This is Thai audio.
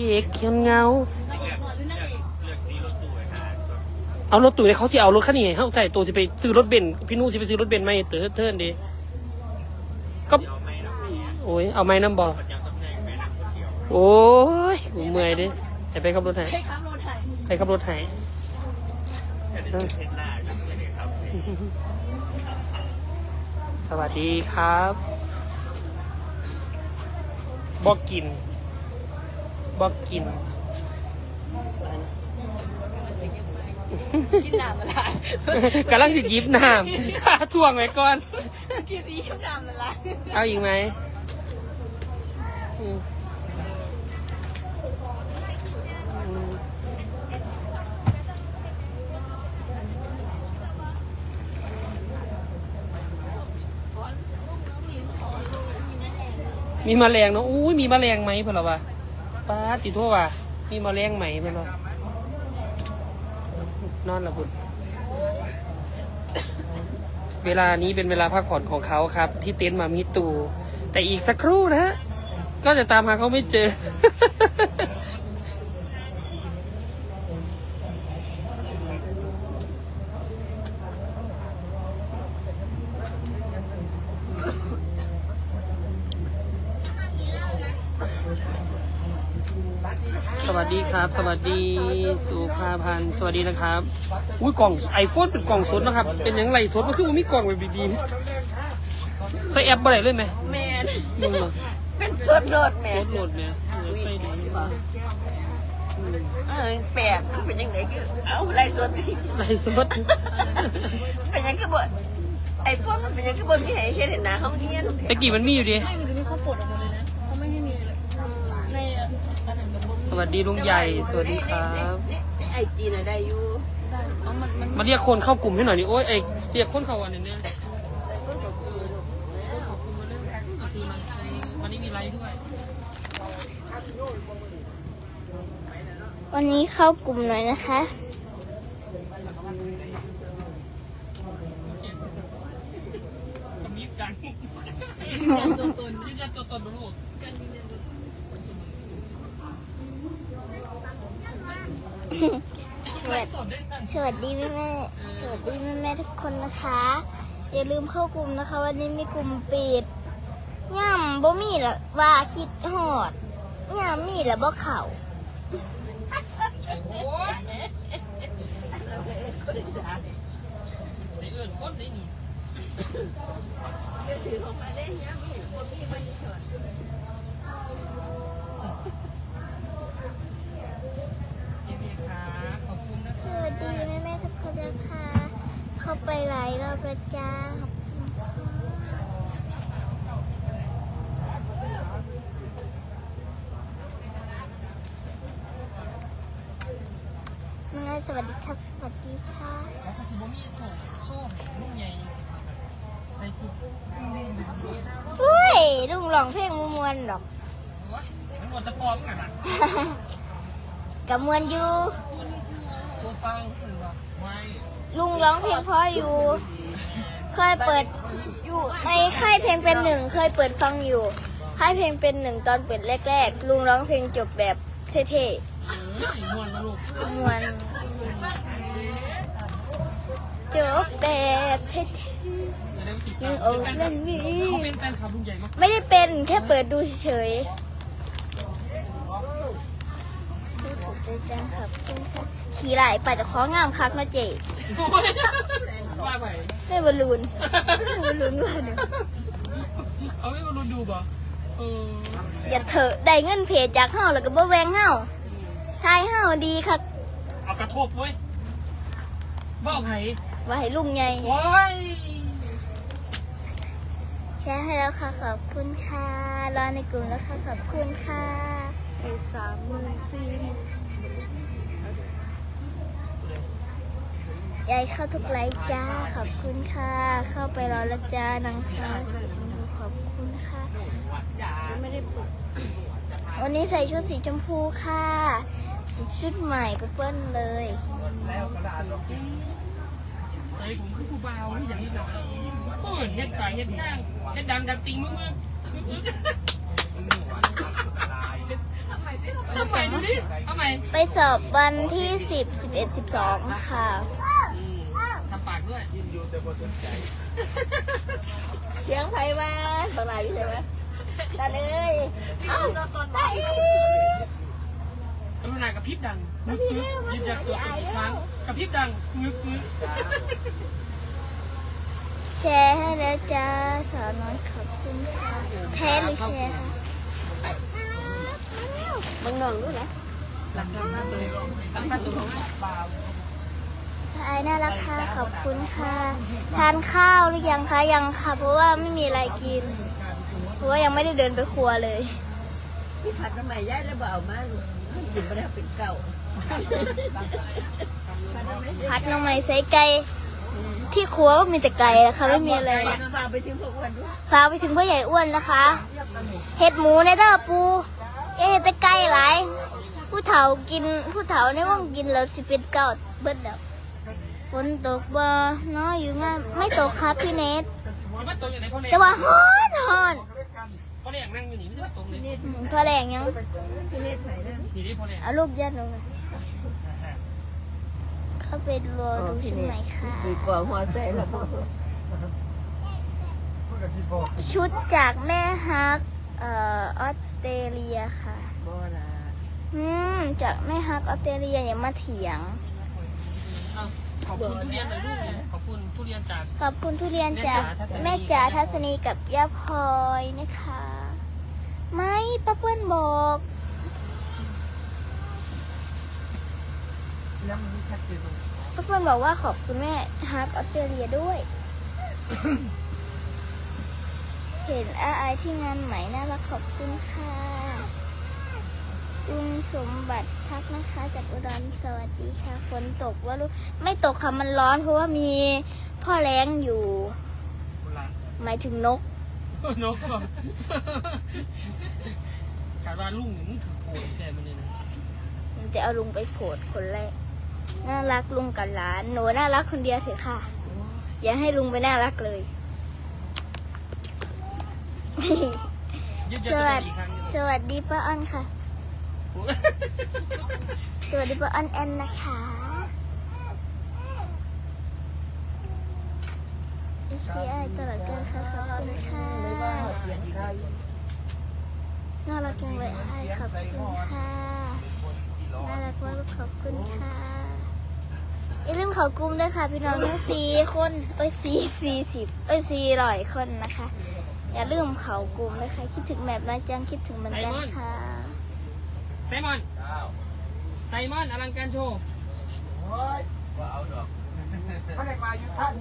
เอกเขียนเงานางเอกหรือนางเอกเอารถตู้เลยเขาสิเอารถคันนี้ให้เขาใส่ตัวจะไปซื้อรถเบนซ์พี่นู่สิไปซื้อรถเบนซ์ไหมเต๋อเทิร์นดีก็โอ้ยเอาไม้น้ำบอโอ้ยกูเมื่อยดิไปไปขับรถไถให้ข้ามโรถไทยไปขับรถไถเออสวัสดีครับบอกกิน บอกกินกินน้ำละลายกำลังจะยิบน้ำท่วงไว้ก่อน กินซีกินน้ำละลายเอาอีกไหมอืมอืมมีแมลงเนาะอุ้ยมีแมลงไหมเพื่อนเหรอวะ ป้าติดทั่วว่ะมีแมลงไหมเพื่อนเหรอนอนละบุญเวลานี้เป็นเวลาพักผ่อนของเขาครับ ที่เต็นท์มามีตู แต่อีกสักครู่นะฮะก็จะตามหาเขาไม่เจอ วัสดีครับ สวัสดีสุภาพันธ์สวัสดีนะครับ อุ้ยกล่องไอโฟนเป็นกล่องสดนะครับ เป็นอย่างไรสดมันคือมันมีกล่องแบบดีๆใส่แอปบ่ได้เลยไหมแมนมึงเหรอเป็นชดโดดแมโคนตรโหลดไหมเออใส่ดีอืมเออแปลกมันเป็นยังไงคือเอาไรสดที่ไรสดเป็นยังคือบ่ไอโฟนมันเป็นยังคือบ่มีให้เฮ็ดเห็นหน้าเขาเนียนตะกี้มันมีอยู่ดิไม่มันจะมีเขาปลดออกหมดเลยนะเขาไม่ให้มีเลยในอันนั้นมัน ส วัสดีลุงใหญ่ สวัสดีครับในไอจีน่ะได้อยู่ได้เอามันมันมาเรียกคนเข้ากลุ่มให้หน่อยนี่โอ้ยไอเรียกคนเข้าวันนี้เนี่ยวันนี้มีไลฟ์ด้วย วันนี้เข้ากลุ่มหน่อยนะคะจะมีดังยืนยันตัวตนยืนยันตัวตนลูก การยืนยันตัวตน สวัสดีสวัสดีแม่แม่สวัสดีแม่แม่ทุกคนนะคะ อย่าลืมเข้ากลุ่มนะคะ วันนี้มีกลุ่มปิดย่ำบ่มีละว่าคิดหอดย่ำมีละบ่เข่าโอ้ยไอเอิญคนได้นี่ถือออกมาได้ยังมีบ่มีมันสด พี่พีค่ะขอบคุณนะ สวัสดีแม่แม่ๆทุกคนนะคะ เข้าไปหลายรอบแล้วจ้าขอบคุณค่ะน้องไอสวัสดีครับ สวัสดีค่ะแล้วก็สิบ่มีโซ่โซ่ลูกใหญ่สิใส่สุดเฮ้ยลุงร้องเพลงมวนๆหรอกโอ้ยมันหมดจะปลอมกันอะกับมวนอยู่ ตัวฟังคือว่าไม่ลุงร้องเพลงเพราะอยู่ เคยเปิดอยู่ในค่ายเพลงเป็นหนึ่งเคยเปิดฟังอยู่ ค่ายเพลงเป็นหนึ่งตอนเปิดแรกๆ ลุงร้องเพลงจบแบบเท่เอ้ยมวนนะลูกๆมวนจบแบบเท่จะได้ไปติดๆตายังมโอ้เล่นวีเขาเป็นแฟนคลับลุงใหญ่มากไม่ได้เป็นแค่เปิดดูเฉยๆ ใจจังครับคุณค่ะขี่ไหลไปแต่ของามคักนะเจว่าไปไม่บอลลูนไม่บอลลูนว่าเดี๋ยวเอาไม่มารุนดูป่ะเอออย่าเถอะได้เงินเพจจากเฮาแล้วก็บ่แวงเฮาทายเฮาดีคักเอากระทบเว้ยบ้าไผ่ว่าให้ลุงใหญ่โอ้ยแชร์ให้แล้วค่ะขอบคุณค่ะรอในกลุ่มแล้วค่ะขอบคุณค่ะไอ้สามหมื่นสี่ ยายเข้าทุกไลค์จ้า ขอบคุณค่ะ เข้าไปรอแล้วจ้านางฟ้าสีชมพูขอบคุณค่ะ ไม่ได้ปลุกวันนี้ใส่ชุดสีชมพูค่ะสีชุดใหม่เปิ้ลเลยใส่ผมคือผู้บ่าวที่อย่างนี้สักโอ้ยเฮ็ดฝ่ายเฮ็ดข้างเฮ็ดดังดังติงมึงมึงเทำไมที่เราเอาใหม่ดูดิเอาใหม่ไปสอบวันที่สิบสิบเอ็ดสิบสองค่ะ อืมทำปากด้วย เสียงไผว่าตอนไหนใช่ไหมตาเลยเอ้าตอนบ่ายกรุณากระพริบดังงึกงึกยืนยันตัวตนอีกครั้งกระพริบดังงึกงึกแชร์ให้แล้วจ้าสาวน้อยขอบคุณค่ะแพ้หรือแชร์ค่ะมึงนองด้วยนะหลังหน้าตัวหลังหน้าตัวของไอ้น่ารักค่ะขอบคุณค่ะทานข้าวหรือยังคะยังค่ะ เพราะว่าไม่มีอะไรกิน เพราะว่ายังไม่ได้เดินไปครัวเลยพี่ผัดทำไมย้ายแล้วบ่เอามาลูกกินไปแล้วเป็นเก่าพัดหน้องไม้ใส่ไก่ที่ครัวก็มีแต่ไก่นะคะไม่มีอะไรฝากไปถึงพวกวันด้วยฝากไปถึงพ่อใหญ่อ้วนนะคะเห็ดหมูในเด้อปูเอ๊ะเห็ดแต่ไก่หลายผู้เฒ่ากินผู้เฒ่าในว่องกินแล้วสิเป็นเก่าเบิดแล้ว ฝนตกบ่เนาะอยู่งานไม่ตกครับพี่เนทที่มาตรงอย่างไรพ่อเลี้ยแต่ว่าฮ้อนฮ้อนพ่อเลี้ยงนั่งอยู่นี่ไม่ใช่มาตรงเลยอืมพอแรงยังพี่เนตไผนั่นนี่ดิพ่อเลี้ยงเอาลูกยัดลงมาเข้าไปรอดูชุดไหนคะดีกว่าหัวใส่แล้วบ่ชุดจากแม่ฮักเอ่อออสเตรเลียค่ะ บ่ล่ะอืมจากแม่ฮักออสเตรเลียอย่ามาเถียง เอา ขอบคุณทุเรียนหน่อยลูกเนี่ยขอบคุณทุเรียนจาก ขอบคุณทุเรียนจากแม่แม่จ๋าจ๋าทัทัศศนี นีกับย่าพลอยนะคะ ไม่ป้าเปิ้ลบอกป้าเปิ้ลบอกว่าขอบคุณแม่ฮักออสเตรเลียด้วย เห็นอาไอายที่งานไหมน่ารักขอบคุณค่ะ ลุงสมบัติทักนะคะจากอุดรสวัสดีค่ะฝนตกว่าลูกไม่ตกค่ะมันร้อน เพราะว่ามีพ่อแรงอยู่โบราณหมายถึงนก นกก่อนขาดว่าลุงมึงถือโผล่แทนมันเลยนะมันจะเอาลุงไปโผดคนแรกน่ารักลุงกับหลานหนูน่ารักคนเดียวเถอะค่ะ อย่าให้ลุงไปน่ารักเลยยืดสยันตัววัสอีกครั้งหนึงสวัสดีป้าอ้อนค่ะโอ้ย สวัสดีป้าอ้อนแอนนะคะ FCI ตลอดการค่ะขอบคุณค่ะน่ารักจังเลยไอขอบคุณค่ะน่ารักมากขอบคุณค่ะอย่าลืมเขากลุ่มด้วยค่ะ พี่น้องทั้งสี่คนเอ้ยสี่สี่สิบเอ้ยสี่ร้อยคนนะคะ อย่าลืมเขากลุ่มด้วยค่ะคิดถึงแมปน้อยจังคิดถึงเหมือนกันค่ะ ซมอนไซมอนอลังการโชว์เขาเรียกว่าอายุท่าน